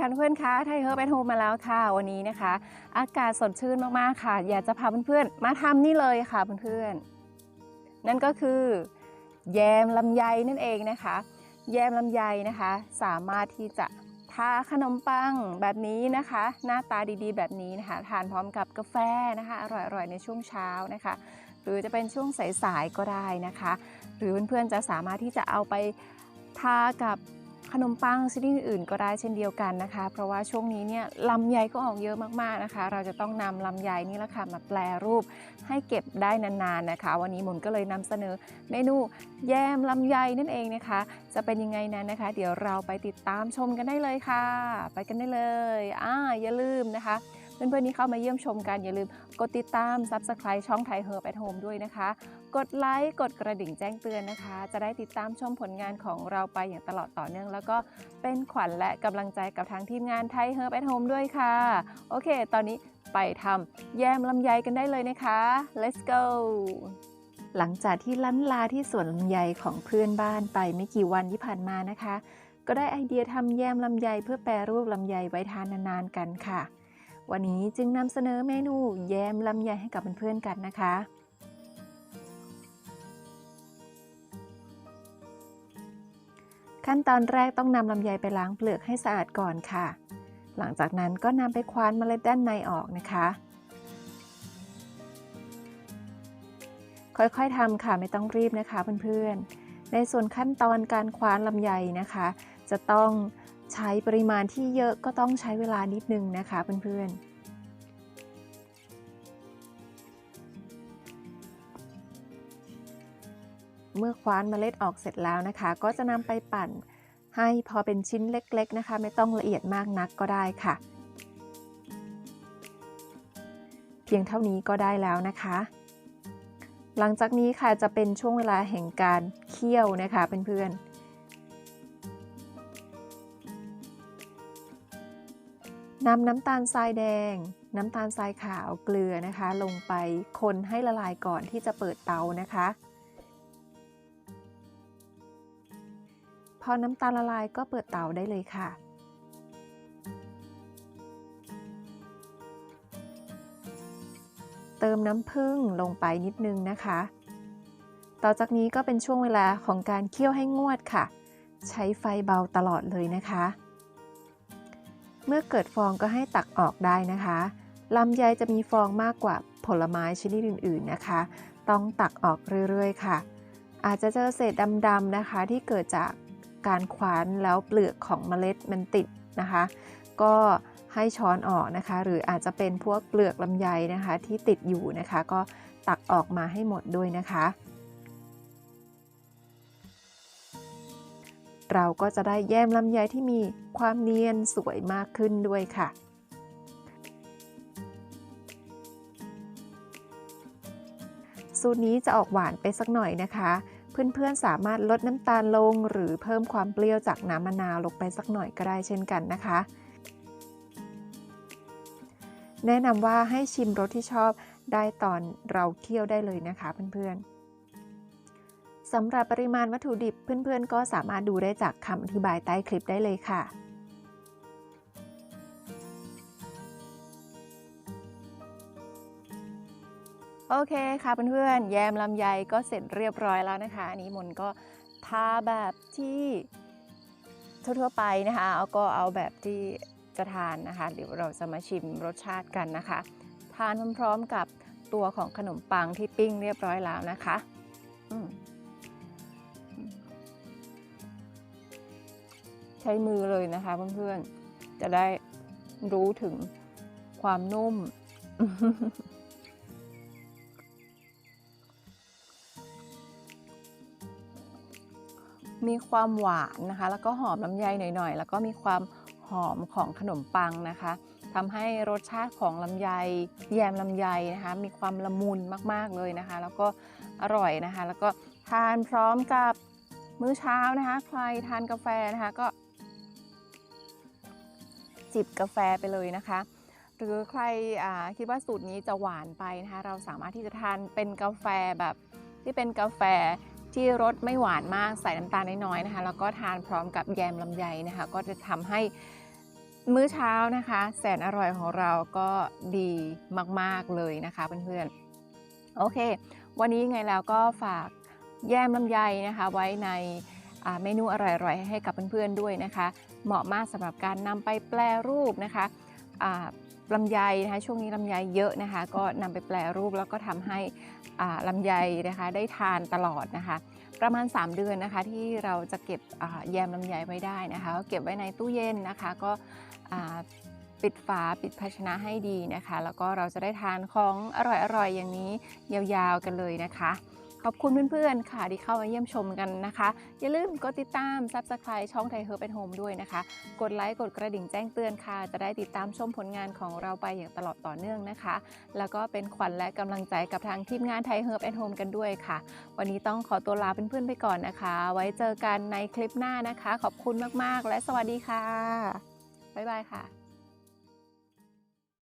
ค่ะเพื่อนคะไทยเฮอร์แบทโฮมมาแล้วค่ะ วันนี้นะคะ อากาศสดชื่นมากๆค่ะ อยากจะพาเพื่อนๆ มาทำนี่เลยค่ะเพื่อนๆ นั่นก็คือ แยมลำไยนั่นเองนะคะ แยมลำไยนะคะ สามารถที่จะทาขนมปังแบบนี้นะคะ หน้าตาดีๆ แบบนี้นะคะ ทานพร้อมกับกาแฟนะคะ อร่อยๆ ในช่วงเช้านะคะ หรือจะเป็นช่วงสายๆก็ได้นะคะ หรือเพื่อนๆจะสามารถที่จะเอาไปทากับ ขนมปังชนิดอื่นก็ได้เช่นเดียวกันนะคะ เพราะว่าช่วงนี้เนี่ยลำไยก็ออกเยอะมากๆนะคะ เราจะต้องนำลำไยนี่แหละค่ะมาแปลรูปให้เก็บได้นานๆนะคะ วันนี้หมุนก็เลยนำเสนอเมนูแยมลำไยนั่นเองนะคะ จะเป็นยังไงนั้นนะคะ เดี๋ยวเราไปติดตามชมกันได้เลยค่ะ ไปกันได้เลยอ่าอย่าลืมนะคะ เพื่อนๆที่เข้ามาเยี่ยมชมกันอย่าลืมกดติดตาม Subscribe ช่องไทยเฮอร์แ t โฮมด้วยนะคะ กดไลค์กดกระดิ่งแจ้งเตือนนะคะ จะได้ติดตามชมผลงานของเราไปอย่างตลอดต่อเนื่อง แล้วก็เป็นขวัญและกำลังใจกับทางทีมงานไทยเฮอร์แ t โฮมด้วยค่ะ โอเค ตอนนี้ไปทำแยมลำไยกันได้เลยนะคะ let's go หลังจากที่ลั้นลาที่สวนลำไยของเพื่อนบ้านไปไม่กี่วันที่ผ่านมานะคะ ก็ได้ไอเดียทำแยมลำไยเพื่อแปรรูปลำไยไว้ทานนานๆกันค่ะ วันนี้จึงนำเสนอเมนูแยมลำไยให้กับเพื่อนๆกันนะคะ ขั้นตอนแรกต้องนำลำไยไปล้างเปลือกให้สะอาดก่อนค่ะ หลังจากนั้นก็นำไปคว้านเมล็ดด้านในออกนะคะ ค่อยๆทำค่ะไม่ต้องรีบนะคะเพื่อนๆ ในส่วนขั้นตอนการคว้านลำไยนะคะ จะต้อง ใช้ปริมาณที่เยอะก็ต้องใช้เวลานิดนึงนะคะเพื่อนๆเมื่อคว้านเมล็ดออกเสร็จแล้วนะคะ ก็จะนำไปปั่นให้พอเป็นชิ้นเล็กๆนะคะ ไม่ต้องละเอียดมากนักก็ได้ค่ะ เพียงเท่านี้ก็ได้แล้วนะคะ หลังจากนี้ค่ะจะเป็นช่วงเวลาแห่งการเคี่ยวนะคะเพื่อนๆ นำน้ำตาลทรายแดง น้ำตาลทรายขาวเกลือนะคะ ลงไปคนให้ละลายก่อนที่จะเปิดเตานะคะ พอน้ำตาลละลายก็เปิดเตาได้เลยค่ะเติมน้ำผึ้งลงไปนิดนึงนะคะ ต่อจากนี้ก็เป็นช่วงเวลาของการเคี่ยวให้งวดค่ะ ใช้ไฟเบาตลอดเลยนะคะ เมื่อเกิดฟองก็ให้ตักออกได้นะคะลำไยจะมีฟองมากกว่าผลไม้ชนิดอื่น ๆนะคะ ต้องตักออกเรื่อยๆ ค่ะ อาจจะเจอเศษดำๆนะคะ ที่เกิดจากการคว้านแล้วเปลือกของเมล็ดมันติดนะคะ ก็ให้ช้อนออกนะคะ หรืออาจจะเป็นพวกเปลือกลำไยนะคะที่ติดอยู่นะคะ ก็ตักออกมาให้หมดด้วยนะคะ เราก็จะได้แยมลำไยที่มีความเนียนสวยมากขึ้นด้วยค่ะ สูตรนี้จะออกหวานไปสักหน่อยนะคะ เพื่อนๆสามารถลดน้ำตาลลงหรือเพิ่มความเปรี้ยวจากน้ำมะนาวลงไปสักหน่อยก็ได้เช่นกันนะคะ แนะนำว่าให้ชิมรสที่ชอบได้ตอนเราเคี่ยวได้เลยนะคะเพื่อนๆ สำหรับปริมาณวัตถุดิบเพื่อนๆ ก็สามารถดูได้จากคำอธิบายใต้คลิปได้เลยค่ะโอเคค่ะเพื่อนๆ แยมลำไยก็เสร็จเรียบร้อยแล้วนะคะ อันนี้มนก็ทาแบบที่ทั่วๆไปนะคะเอาก็เอาแบบที่จะทานนะคะ เดี๋ยวเราจะมาชิมรสชาติกันนะคะ ทานพร้อมๆกับตัวของขนมปังที่ปิ้งเรียบร้อยแล้วนะคะ อืม ใช้มือเลยนะคะเพื่อนๆ จะได้รู้ถึงความนุ่ม มีความหวานนะคะ แล้วก็หอมลำไยหน่อยๆ แล้วก็มีความหอมของขนมปังนะคะทำให้รสชาติของลำไย แยมลำไยนะคะ มีความละมุนมากๆเลยนะคะ แล้วก็อร่อยนะคะ แล้วก็ทานพร้อมกับมื้อเช้านะคะ ใครทานกาแฟนะคะก็ จิบกาแฟไปเลยนะคะ หรือใครคิดว่าสูตรนี้จะหวานไปนะคะเราสามารถที่จะทานเป็นกาแฟแบบที่เป็นกาแฟที่รสไม่หวานมากใส่น้ำตาลน้อยๆนะคะ แล้วก็ทานพร้อมกับแยมลำไยนะคะ ก็จะทำให้มื้อเช้านะคะ แสนอร่อยของเราก็ดีมากๆเลยนะคะเพื่อนๆโอเค วันนี้ไงแล้วก็ฝากแยมลำไยนะคะ ไว้ในเมนูอร่อยๆให้กับเพื่อนๆด้วยนะคะ เหมาะมากสำหรับการนำไปแปลรูปนะคะลำไยนะคะช่วงนี้ลำไยเยอะนะคะ ก็นำไปแปลรูปแล้วก็ทำให้ลำไยนะคะได้ทานตลอดนะคะ ประมาณ 3 เดือนนะคะที่เราจะเก็บแยมลำไยไว้ได้นะคะก็เก็บไว้ในตู้เย็นนะคะก็ปิดฝาปิดภาชนะให้ดีนะคะ แล้วก็เราจะได้ทานของอร่อยๆอย่างนี้ยาวๆกันเลยนะคะ ขอบคุณเพื่อนๆ ค่ะที่เข้ามาเยี่ยมชมกันนะคะ อย่าลืมกดติดตาม Subscribe ช่องไทยเฮิร์บแอนโฮมด้วยนะคะ กดไลค์กดกระดิ่งแจ้งเตือนค่ะ จะได้ติดตามชมผลงานของเราไปอย่างตลอดต่อเนื่องนะคะ แล้วก็เป็นขวัญและกำลังใจกับทางทีมงานไทยเฮิร์บแอนโฮมกันด้วยค่ะ วันนี้ต้องขอตัวลาเพื่อนๆไปก่อนนะคะ ไว้เจอกันในคลิปหน้านะคะ ขอบคุณมากๆ และสวัสดีค่ะบ๊ายบายค่ะ